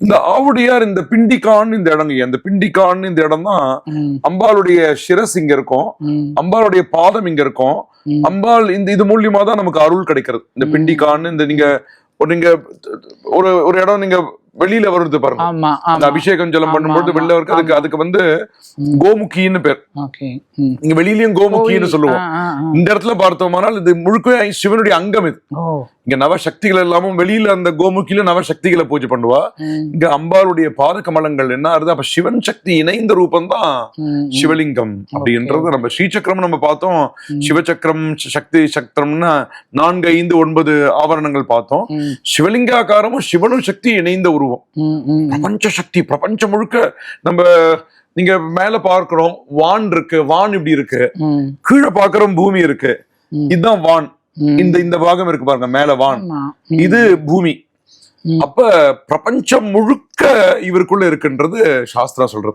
இந்த ஆவுடையார் இந்த பிண்டிகான் இந்த இடங்க இந்த பிண்டிகான் இந்த இடம் தான் அம்பாளுடைய சிரஸ் இங்க இருக்கும் அம்பாளுடைய பாதம் இங்க இருக்கும். அம்பாள் இந்த இது மூலியமா தான் நமக்கு அருள் கிடைக்கிறது இந்த. பிண்டிகான் இந்த நீங்க ஒரு நீங்க ஒரு ஒரு இடம் நீங்க வெளியில வருது பாருங்க அந்த ஆமா அபிஷேகம் ஜலம் பண்ணும்போது வெளில இருக்கு அதுக்கு. அதுக்கு வந்து ம். கோமுக்கின்னு பேர். இங்க வெளியிலயும் கோமுக்கின்னு கோயில். சொல்லுவோம். இந்த இடத்துல பார்த்தோமானால் இது முழுக்க சிவனுடைய அங்கம் இது இங்க நவசக்திகள் எல்லாமும் வெளியில அந்த கோமுக்கில நவசக்திகளை பூஜை பண்ணுவா. இங்க அம்பாளுடைய பாத கமலங்கள் என்ன ஆறுது அப்ப சிவன் சக்தி இணைந்த ரூபம் தான் சிவலிங்கம் அப்படின்றது நம்ம ஸ்ரீசக்கரம் நம்ம பார்த்தோம். சிவசக்கரம் சக்தி சக்கரம்னா நான்கு ஐந்து ஒன்பது ஆவரணங்கள் பார்த்தோம். சிவலிங்காக்காரமும் சிவனும் சக்தி இணைந்த உருவம். பிரபஞ்ச சக்தி பிரபஞ்சம் முழுக்க நம்ம நீங்க மேல பார்க்கிறோம் வான் இருக்கு வான் இப்படி இருக்கு. கீழே பார்க்கிறோம் பூமி இருக்கு. இதுதான் வான். இந்த இந்த பாகம் இருக்கு பாருங்க மேல வான். இது பூமி. அப்ப பிரபஞ்சம் முழுக்க இவருக்குள்ள இருக்குன்றது சாஸ்திரா சொல்றது.